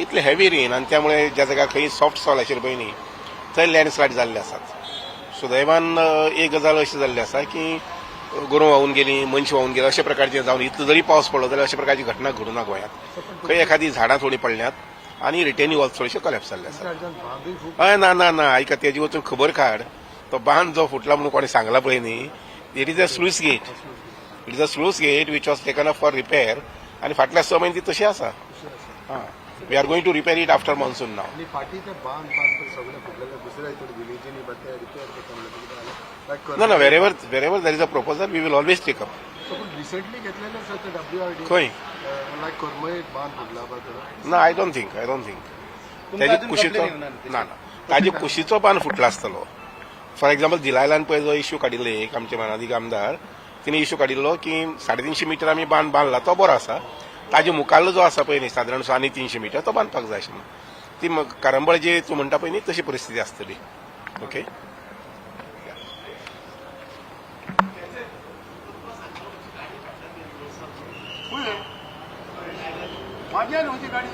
इतले heavy rain आनी त्यामुळे ज्या जाग्यार खंय सॉफ्ट सॉल आशिल्ली पळय न्ही थंय लँडस्लायड जाल्ले आसात सुदैवान एक गजाल अशी जाल्ली आसा की गोरवां व्हांवून गेलीं मनशां व्हांवून गेलीं अशा प्रकारचे जावन इतलो जरी पावस पडलो जाल्यार अशा प्रकारची घटना घडूना गोंयांत खंय एखादी झाडां थोडी पडल्यात आनी रिटेनी वॉल्स थोडेशे कॉलेप्स जाल्ले आसात हय ना ना ना आयका तेजी वचून खबर काड तो बांद जो फुटला म्हणून कोणी सांगला पळय न्ही. It is a sluice gate it is a sluice gate which was taken up for repair आनी फाटल्या स म्हयने ती तशी आसा we are going to repair it after monsoon नाव ना ना वेरेवर wherever there is a proposal we will always take up खंय ना I don't think I don't think ताजी कुशीचो ना ना. ताजी कुशीचो बांद फुटला आसतलो फॉर एक्झाम्पल जिलायलान पळय जो इश्यू काडिल्लो एक आमचे मानादीक आमदार तिने इश्यू काडिल्लो की साडे तिनशे मिटर आमी बांद बांदला तो बरो आसा ताजे मुखारलो जो आसा पळय न्ही सादारण सो आनी तिनशे मिटर तो बांदपाक जाय आशिल्लो ती मग कारंबळ जी तूं म्हणटा पळय न्ही तशी परिस्थिती आसतली ओके माझ्या गाडी.